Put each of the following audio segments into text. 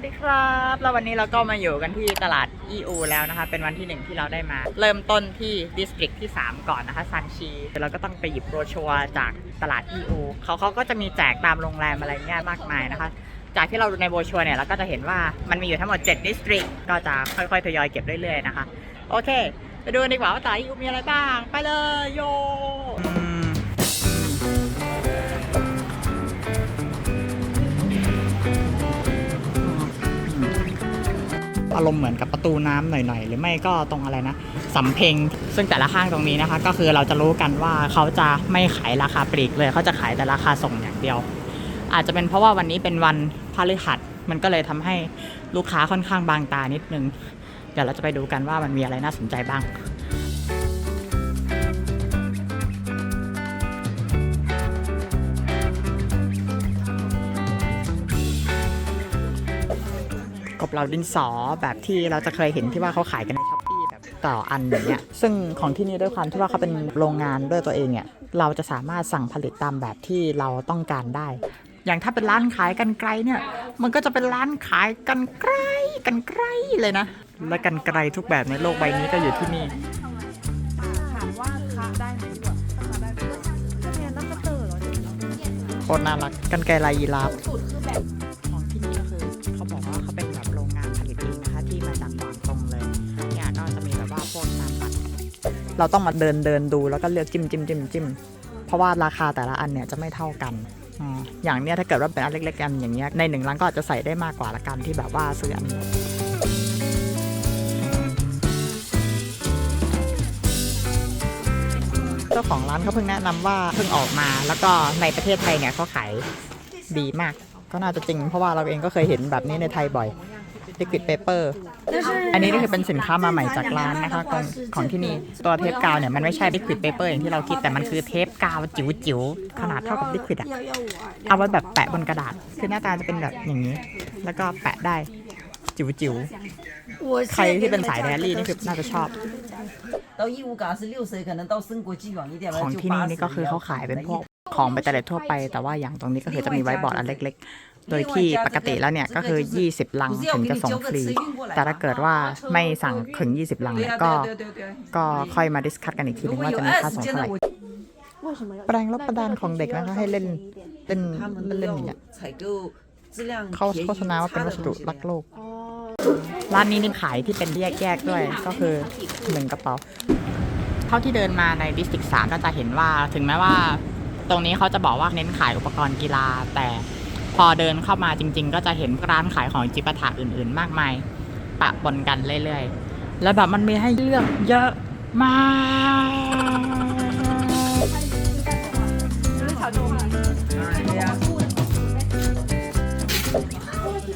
วัสดีครับ แล้ววันนี้เราก็มาอยู่กันที่ตลาด EU แล้วนะคะ เป็นวันที่หนึ่งที่เราได้มา เริ่มต้นที่ดิสตริกที่ 3 ก่อนนะคะซันชีเราก็ต้องไปหยิบโรชัวจากตลาด EU เขาเขาก็จะมีแจกตามโรงแรมอะไรเงี้ยมากมายนะคะ จากที่เราดูในโบรชัวเนี่ยเราก็จะเห็นว่ามันมีอยู่ทั้งหมด7ดิสตริกก็จะค่อยๆทยอยเก็บเรื่อยๆนะคะ โอเค ไปดูกันดีกว่าว่าตลาด EU มีอะไรบ้าง ไปเลยโย อารมณ์เหมือนกับประตูน้ำหน่อยๆ หรือไม่ก็ตรงอะไรนะสำเพ็งซึ่งแต่ละห้างตรงนี้นะคะ ก็คือเราจะรู้กันว่าเขาจะไม่ขายราคาปลีกเลยเขาจะขายแต่ราคาส่งอย่างเดียว อาจจะเป็นเพราะว่าวันนี้เป็นวันพฤหัสมันก็เลยทำให้ลูกค้าค่อนข้างบางตานิดนึงเดี๋ยวเราจะไปดูกันว่ามันมีอะไรน่าสนใจบ้าง เหลาดินสอแบบที่เราจะเคยเห็นที่ว่าเขาขายกันในช้อปปี้แบบต่ออันอย่างเงี้ยซึ่งของที่นี่ด้วยความที่ว่าเขาเป็นโรงงานด้วยตัวเองเนี่ยเราจะสามารถสั่งผลิตตามแบบที่เราต้องการได้ อย่างถ้าเป็นร้านขายกันไกลเนี่ย มันก็จะเป็นร้านขายกันไกลกันไกลเลยนะ และกันไกลทุกแบบในโลกใบนี้ก็อยู่ที่นี่โคตรน่ารักกันไกลลายยีราฟสูตรคือแบบของที่นี่ก็คือเขาบอกว่าเขาเป็น เราต้องมาเดินเดินดูแล้วก็เลือกจิ้มจิ้มจิ้มจิ้มเพราะว่าราคาแต่ละอันเนี่ยจะไม่เท่ากันอมอย่างเนี้ยถ้าเกิดว่าเป็นอันเล็กๆอันอย่างเงี้ยในหนึ่งร้านก็อาจจะใส่ได้มากกว่าละกันที่แบบว่าซื้ออันนี้เจ้าของร้านเขาเพิ่งแนะนำว่าเพิ่งออกมา แล้วก็ในประเทศไทยเนี่ยเขาขายดีมาก ก็น่าจะจริง เพราะว่าเราเองก็เคยเห็นแบบนี้ในไทยบ่อย ดิคทิทเปเปอร์อันนี้ก็คือเป็นสินค้ามาใหม่จากร้านนะคะของของที่นี่ตัวเทปกาวเนี่ยมันไม่ใช่ดิคทิทเปเปอร์อย่างที่เราคิดแต่มันคือเทปกาวจิ๋วๆขนาดเท่ากับ liquid อะเอาไว้แบบแปะบนกระดาษ คือหน้าตาจะเป็นแบบอย่างนี้ แล้วก็แปะได้จิ๋วๆใครที่เป็นสายแดรี่นี่คือน่าจะชอบของที่นี่นี่ก็คือเขาขายเป็นพวกของไปแต่ละทั่วไป แต่ว่าอย่างตรงนี้ก็คือจะมีไว้บอร์ดอันเล็ก ๆ โดยที่ปกติแล้วเนี่ยก็คือ 20 ลังถึงจะส่งฟรี แต่ถ้าเกิดว่าไม่สั่งถึง 20 ลังเนี่ยก็ก็ค่อยมาดิสคัตกันอีกทีนึงว่าจะมีค่าส่งเท่าไหร่แปลงรับประดานของเด็กนะคะให้เล่นเป็นเล่นอย่างเงี้ยเขาโฆษณาว่าเป็นวัสดุรักโลก ร้านนี้นี่ขายที่เป็นแยกๆด้วยก็คือหนึ่งกระเป๋าเท่าที่เดินมาในดิสติกสามก็จะเห็นว่าถึงแม้ว่า ตรงนี้เขาจะบอกว่าเน้นขายอุปกรณ์กีฬาแต่ พอเดินเข้ามาจริง ๆ ก็จะเห็นร้านขายของจิปาถะอื่น ๆ มากมาย ปะปนกันเรื่อยๆ แล้วแบบมันมีให้เลือกเยอะมาก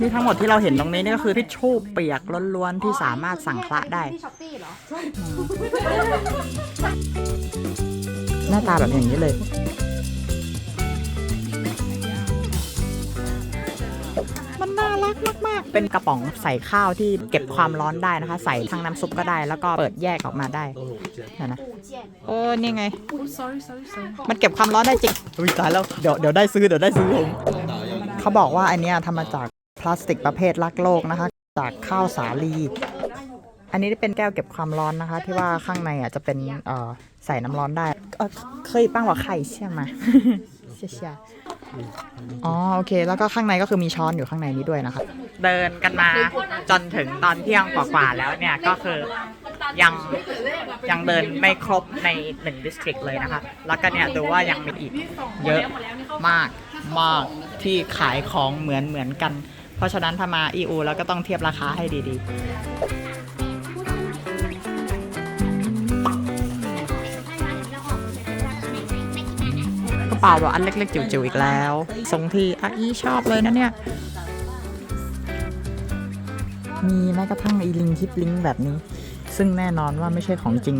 นี่ทั้งหมดที่เราเห็นตรงนี้นี่ก็คือทิชชู่เปียกล้วนๆที่สามารถสั่งคละได้ ที่ช้อปปี้เหรอ หน้าตาแบบอย่างนี้เลย มันน่ารักมากๆ เป็นกระป๋องใส่ข้าวที่เก็บความร้อนได้นะคะ ใส่ทั้งน้ำซุปก็ได้ แล้วก็เปิดแยกออกมาได้เดี๋ยวนะโอ้นี่ไง sorry sorry sorry มันเก็บความร้อนได้จริงอุ้ยตายแล้วเดี๋ยวเดี๋ยวได้ซื้อเดี๋ยวได้ซื้อผมเขาบอกว่าอันเนี้ยทำมาจากพลาสติกประเภทรักโลกนะคะ จากข้าวสาลี อันนี้เป็นแก้วเก็บความร้อนนะคะ ที่ว่าข้างในอะจะเป็นเอ่อใส่น้ำร้อนได้เอ่อเคยปั้งว่าไข่ใช่ไหมเชี่ยเชี่ย อ๋อโอเค แล้วก็ข้างในก็คือมีช้อนอยู่ข้างในนี้ด้วยนะคะ เดินกันมาจนถึงตอนเที่ยงกว่าๆแล้วเนี่ยก็คือยังยังเดินไม่ครบในหนึ่งดิสตริกเลยนะคะ แล้วก็เนี่ยดูว่ายังมีอีกเยอะมากมากที่ขายของเหมือนเหมือนกัน เพราะฉะนั้นถ้ามา EU แล้วก็ต้องเทียบราคาให้ดีๆ เป๋าแบบอันเล็กๆ จิ๋วๆอีกแล้ว ทรงที่อาอีชอบเลยนะเนี่ย มีแม้กระทั่งไอีลิงคิปลิงแบบนี้ ซึ่งแน่นอนว่าไม่ใช่ของจริง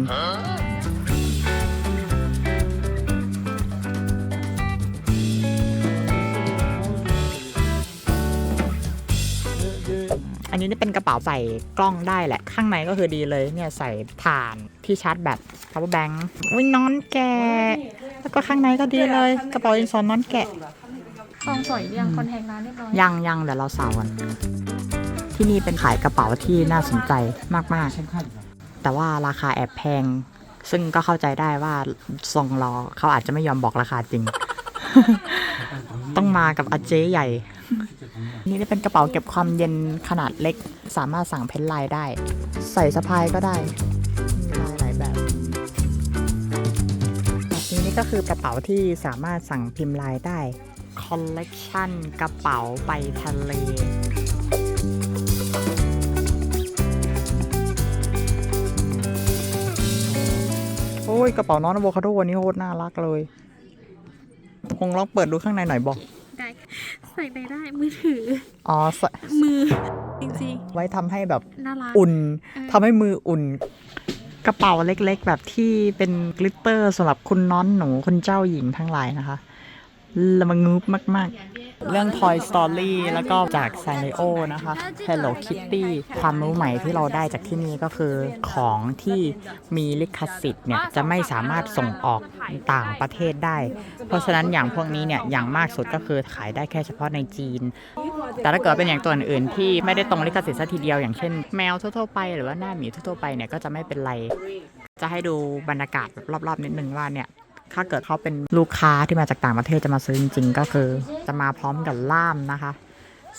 อันนี้นี่เป็นกระเป๋าใส่กล้องได้แหละ ข้างในก็คือดีเลยเนี่ยใส่ถ่านที่ชาร์จแบต power bank อุ้ยนอนแก แล้วก็ข้างในก็ดีเลย กระเป๋าดินสอนนอนแกะซองสวยยังคอนแทคร้านเรียบร้อยยังยังเดี๋ยวเราสาวกันที่นี่เป็นขายกระเป๋าที่น่าสนใจมากๆ แต่ว่าราคาแอบแพง ซึ่งก็เข้าใจได้ว่าทรงรอเขาอาจจะไม่ยอมบอกราคาจริง ต้องมากับอาเจ๊ใหญ่ นี่เป็นกระเป๋าเก็บความเย็นขนาดเล็ก สามารถสั่งเพ้นลายได้ ใส่สะพายก็ได้ นี้นี่ก็คือกระเป๋าที่สามารถสั่งพิมพ์ลายได้ คอลเลกชันกระเป๋าไปทะเลโอ้ยกระเป๋าน้องอะโวคาโดวันนี้โคตรน่ารักเลย คงลองเปิดดูข้างในหน่อยบอก ได้ใส่ไปได้มือถือ อ๋อใส่มือจริงไว้ทำให้แบบๆน่ารัก อุ่นเออ ทำให้มืออุ่น กระเป๋าเล็กๆ แบบที่เป็นกลิตเตอร์สำหรับคุณน้อนหนูคุณเจ้าหญิงทั้งหลายนะคะละมังงืบมากๆ เรื่อง Toy Story แล้วก็จาก Sanrio นะคะ Hello Kitty ความรู้ใหม่ที่เราได้จากที่นี่ก็คือของที่มีลิขสิทธิ์เนี่ยจะไม่สามารถส่งออกต่างประเทศได้ เพราะฉะนั้นอย่างพวกนี้เนี่ยอย่างมากสุดก็คือขายได้แค่เฉพาะในจีน แต่ถ้าเกิดเป็นอย่างตัวอื่นๆที่ไม่ได้ตรงลิขสิทธิ์ซะทีเดียวอย่างเช่นแมวทั่วๆไปหรือว่าหน้าหมีทั่วๆไปเนี่ยก็จะไม่เป็นไร จะให้ดูบรรยากาศแบบรอบๆนิดนึงว่าเนี่ยถ้าเกิดเขาเป็นลูกค้าที่มาจากต่างประเทศจะมาซื้อจริงๆก็คือจะมาพร้อมกับล่ามนะคะ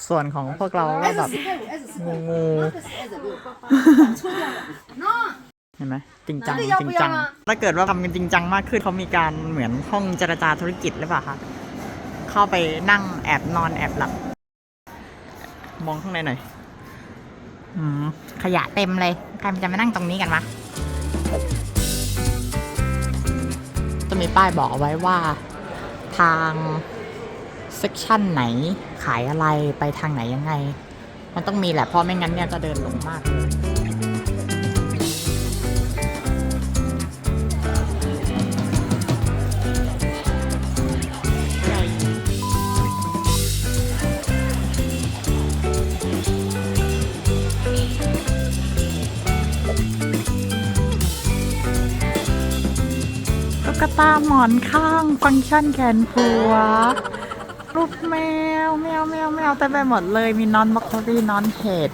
ส่วนของพวกเราก็แบบงูๆเห็นไหมจริงจังจริงจังถ้าเกิดว่าทำกันจริงจังมากขึ้นเขามีการเหมือนห้องเจรจาธุรกิจหรือเปล่าคะเข้าไปนั่งแอบนอนแอบหลับ มองข้างในหน่อยอืมขยะเต็มเลยใครมันจะมานั่งตรงนี้กันวะจะมีป้ายบอกเอาไว้ว่า ทางเซกชันไหนขายอะไรไปทางไหนยังไง มันต้องมีแหละเพราะไม่งั้นเนี่ยจะเดินหลงมากเลย หมอนข้าง ฟังก์ชันแขนผัว รูปแมว แมวแมวแมวเต็มไปหมดเลย มีนอนมัคคอรี่นอนเห็ด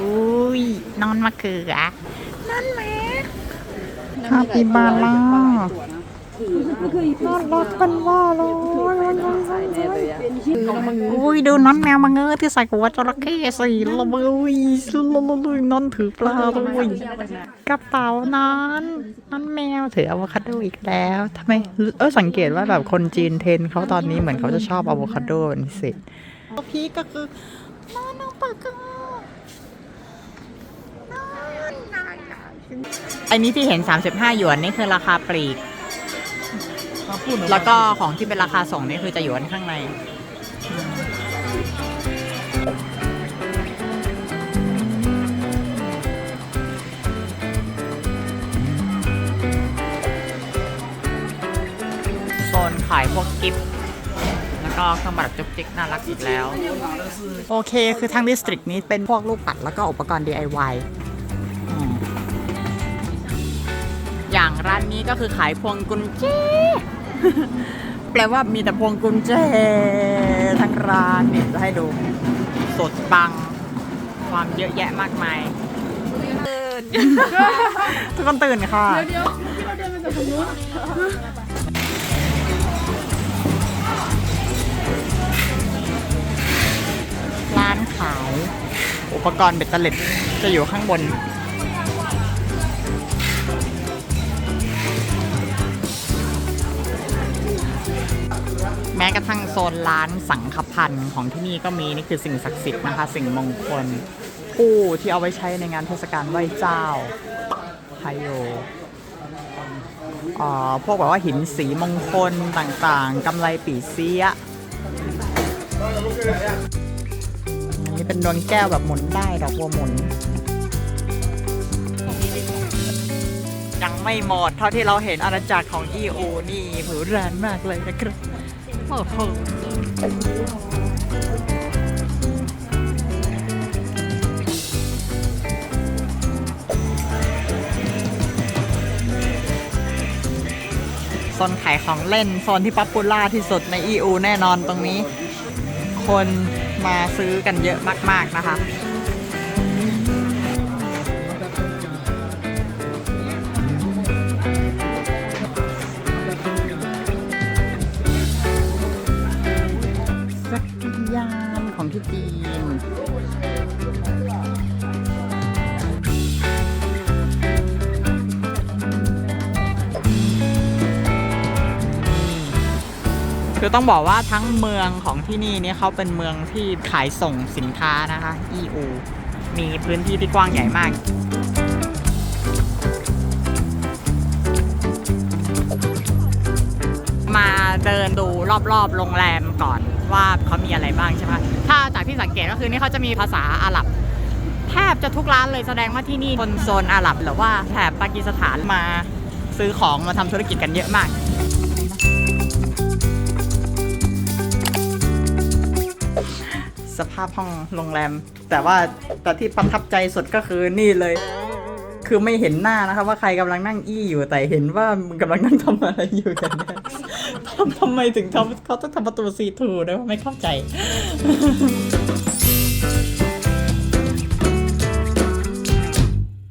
อุ้ย นอนมะเขือนอนแมคาปิบาร่า น่ารักเป็นว่าเลยอุ้ยดูน้อนแมวมาเงือที่ใส่หัวจระเข้สีละเบยละละลุยนอนถือปลาด้วยกระเป๋านอนนอนแมวถืออะโวคาโดอีกแล้วทำไมเออสังเกตว่าแบบคนจีนเทนเขาตอนนี้เหมือนเขาจะชอบอะโวคาโดเป็นพิเศษพีก็คือน้องน้องปากกาอันนี้ที่เห็น 35 หยวนนี่คือราคาปลีก แล้วก็ของที่เป็นราคาส่งนี่คือจะหยวนข้างในโซนขายพวกกิฟต์แล้วก็เครื่องประดับจุกจิกน่ารักอีกแล้ว โอเคคือทางดิสตริกนี้เป็นพวกลูกปัดแล้วก็อุปกรณ์ DIY อืมอย่างร้านนี้ก็คือขายพวงกุญแจ แปลว่ามีแต่พวงกุญแจทั้งร้านเนี่ยจะให้ดู สดปัง ความเยอะแยะมากมายตื่นทุกคนตื่นค่ะ เดี๋ยวที่เราเดินมาจากตรงนู้นร้านขาย อุปกรณ์เบ็ดเตล็ดจะอยู่ข้างบน แม้กระทั่งโซนร้านสังฆพันธ์ของที่นี่ก็มีนี่คือสิ่งศักดิ์สิทธิ์นะคะ สิ่งมงคลผู้ที่เอาไว้ใช้ในงานเทศกาลไหว้เจ้าไฮโยอ่าพวกแบบว่าหินสีมงคลต่างๆกำไรปีเสียอันนี้เป็นดวงแก้วแบบหมุนได้ดอกบัวหมุน ยังไม่หมดเท่าที่เราเห็นอาณาจักรของ EO นี่หรูหรานมากเลยนะครับ โอ้โหโซนขายของเล่นโซนที่ป๊อปปูล่าที่สุดใน EU แน่นอนตรงนี้ คนมาซื้อกันเยอะมาก ๆ นะคะ ที่จีนคือต้องบอกว่าทั้งเมืองของที่นี่นี่เขาเป็นเมืองที่ขายส่งสินค้านะคะ EU มีพื้นที่ที่กว้างใหญ่มากมาเดินดูรอบๆ โรงแรมก่อนว่าเขามีอะไรบ้างใช่ไหม ถ้าจากที่สังเกตก็คือนี่เขาจะมีภาษาอาหรับ แทบจะทุกร้านเลยแสดงว่าที่นี่คนโซนอาหรับหรือว่าแถบปากีสถานมาซื้อของมาทำธุรกิจกันเยอะมากสภาพห้องโรงแรม แต่ว่าแต่ที่ประทับใจสุดก็คือนี่เลย คือไม่เห็นหน้านะคะว่าใครกำลังนั่งอี้อยู่แต่เห็นว่ามึงกำลังนั่งทำอะไรอยู่กันแน่ ทำทำไมถึงทำเขาต้องทำประตูซีทูด้วยไม่เข้าใจ